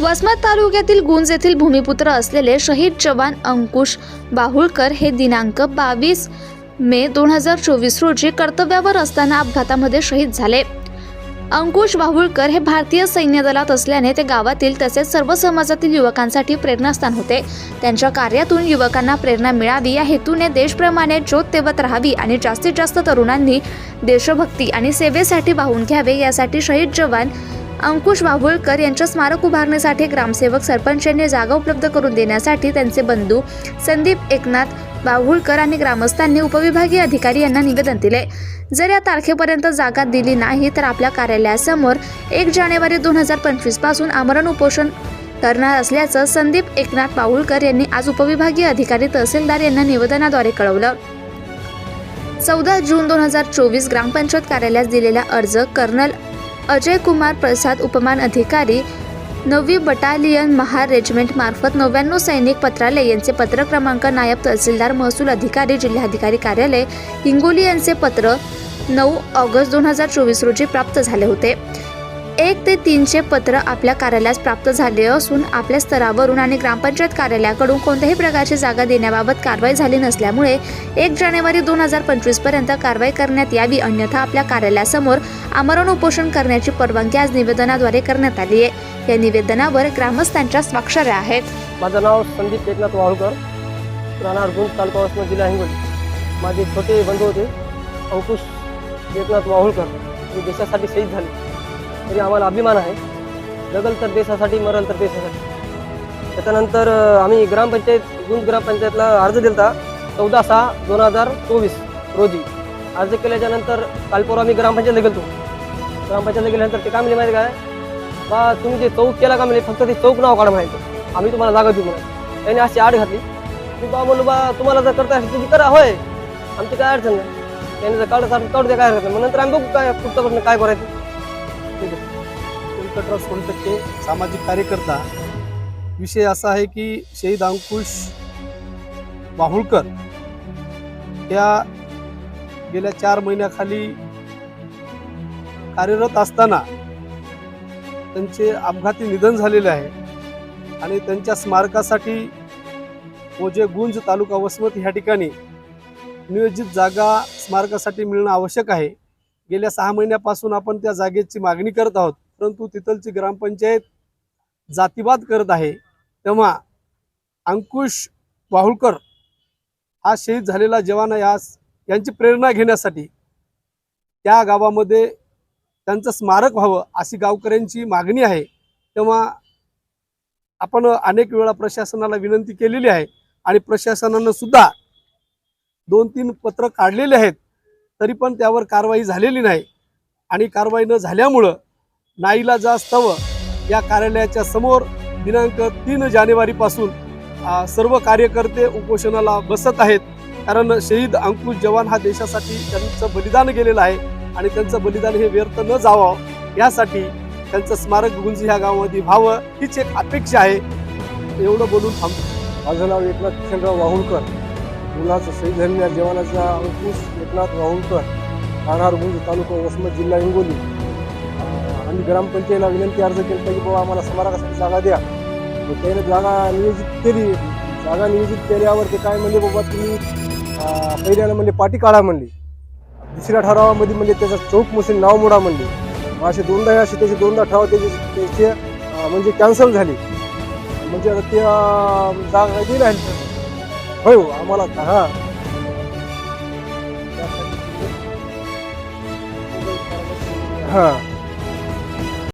वसमत तालुक्यातील गुंज येथील भूमिपुत्र असलेले शहीद जवान अंकुश बाहुळकर हे दिनांक बावीस मे दोन हजार चोवीस रोजी कर्तव्यावर असताना अपघातामध्ये शहीद झाले. अंकुश बाहुळकर हे भारतीय सैन्य दलात असल्याने ते गावातील तसेच सर्व समाजातील युवकांसाठी प्रेरणास्थान होते. त्यांच्या कार्यातून युवकांना प्रेरणा मिळावी या हेतूने देशप्रमाणे ज्योत तेवत राहावी आणि जास्तीत जास्त तरुणांनी देशभक्ती आणि सेवेसाठी वाहून घ्यावे यासाठी शहीद जवान अंकुश बाभुळकर यांच्या स्मारक उभारण्यासाठी ग्रामसेवक सरपंच यांनी जागा उपलब्ध करून देण्यासाठी त्यांचे बंधू संदीप एकनाथ बाभुळकर आणि ग्रामस्थांनी उपविभागीय अधिकारी यांना निवेदन दिले. जर या तारखेपर्यंत जागा दिली नाही तर आपल्या कार्यालयासमोर एक जानेवारी दोन हजार पंचवीसपासून आमरण उपोषण करणार असल्याचं संदीप एकनाथ बाहुळकर यांनी आज उपविभागीय अधिकारी तहसीलदार यांना निवेदनाद्वारे कळवलं. चौदा जून दोन हजार चोवीस ग्रामपंचायत कार्यालयास दिलेला अर्ज कर्नल अजय कुमार प्रसाद उपमान अधिकारी नववी बटालियन महार रेजिमेंटमार्फत नव्याण्णव सैनिक पत्रालय यांचे पत्र क्रमांक नायब तहसीलदार महसूल अधिकारी जिल्हाधिकारी कार्यालय हिंगोली यांचे पत्र नऊ ऑगस्ट दोन हजार चोवीस रोजी प्राप्त झाले होते. एक ते तीनशे पत्र आपल्या कार्यालयास प्राप्त झाले असून आपल्या स्तरावरून आणि ग्रामपंचायत कार्यालयाकडून कोणत्याही प्रकारची जागा देण्याबाबत कारवाई झाली नसल्यामुळे एक जानेवारी दोन हजार पंचवीसपर्यंत कारवाई करण्यात यावी अन्यथा आपल्या कार्यालयासमोर आमरण उपोषण करण्याची परवानगी आज निवेदनाद्वारे करण्यात आली आहे. या निवेदनावर ग्रामस्थांच्या स्वाक्षऱ्या आहेत. माझं नाव संदीप एकनाथ वाळूकर राहणार गुंज तालुका वसमत जिल्हा हिंगोली. माझे छोटे बंधू होते अंकुश एकनाथ वाहुळकर देशासाठी शहीद झाले. तरी आम्हाला अभिमान आहे. जगल तर देशासाठी मरल तर देशासाठी. त्याच्यानंतर आम्ही ग्रामपंचायत गुंज ग्रामपंचायतला अर्ज दिलता चौदा सहा दोन हजार चोवीस रोजी. अर्ज केल्याच्यानंतर आम्ही ग्रामपंचायतला गेलो ग्रामपंचायतला गेल्यानंतर ते काय म्हणले माहिती काय? बा तुम्ही जे चौक केला का म्हणजे फक्त ते चौक नाव काढा माहिती आम्ही तुम्हाला जागा देऊ म्हणून. त्यांनी अशी आड घातली. मी बा म्हणलो बा तुम्हाला जर करता असेल तुम्ही करा होय. आमची काय अडचण नाही. त्यांनी जर काढत काढू द्या काय हरकत नाही. मग नंतर आम्ही बघू काय पुढचं काय करायचं. व्यंकटराव सोनटक्के सामाजिक कार्यकर्ता. विषय असा आहे की शहीद अंकुश बाहुळकर या गेल्या चार महिन्याखाली कार्यरत असताना त्यांचे अपघाती निधन झालेले आहे आणि त्यांच्या स्मारकासाठी मोजे गुंज तालुका वसमत ह्या ठिकाणी नियोजित जागा स्मारकासाठी मिळणं आवश्यक आहे. गेल्या सहा महिन्यापासून आपण त्या जागेची मागणी करत आहोत परंतु तिथलची ग्रामपंचायत जातीवाद करत आहे. तेव्हा अंकुश वाहुळकर हा शहीद झालेला जवान आहे. आज यांची प्रेरणा घेण्यासाठी त्या गावामध्ये त्यांचं स्मारक व्हावं अशी गावकऱ्यांची मागणी आहे. तेव्हा आपण अनेक वेळा प्रशासनाला विनंती केलेली आहे आणि प्रशासनानं सुद्धा दोन तीन पत्र काढलेले आहेत. तरी पण त्यावर कारवाई झालेली नाही. आणि कारवाई न झाल्यामुळं नाईला जास्तव या कार्यालयाच्या समोर दिनांक तीन जानेवारीपासून सर्व कार्यकर्ते उपोषणाला बसत आहेत. कारण शहीद अंकुश जवान हा देशासाठी त्यांचं बलिदान गेलेलं आहे आणि त्यांचं बलिदान हे व्यर्थ न जावं. यासाठी त्यांचं स्मारक गुंज ह्या गावामध्ये व्हावं हीच एक अपेक्षा आहे. एवढं बोलून थांबतो माझं नाव एकनाथ किशनराव वाहुळकर मुलाचं शहीद झालेल्या जवानाचा अंकुश एकनाथ वाहुळकर राहणार गुंज तालुका वसमत जिल्हा हिंगोली. आम्ही ग्रामपंचायतीला विनंती अर्ज केला की बाबा आम्हाला स्मारकासाठी जागा द्या. मग त्याने जागा नियोजित केली. जागा नियोजित केल्यावर ते काय म्हणले बाबा तुम्ही पहिल्यानं पहिल्याला म्हणले पाठी काढा म्हणली. दुसऱ्या ठरावामध्ये म्हणजे त्याचा चौक मशीन नाव मोडा म्हणले. असे दोनदा असे त्याचे दोनदा ठराव त्याचे त्याचे म्हणजे कॅन्सल झाले. म्हणजे आता ते जागा दिली राहिली होय हो आम्हाला हा. हा.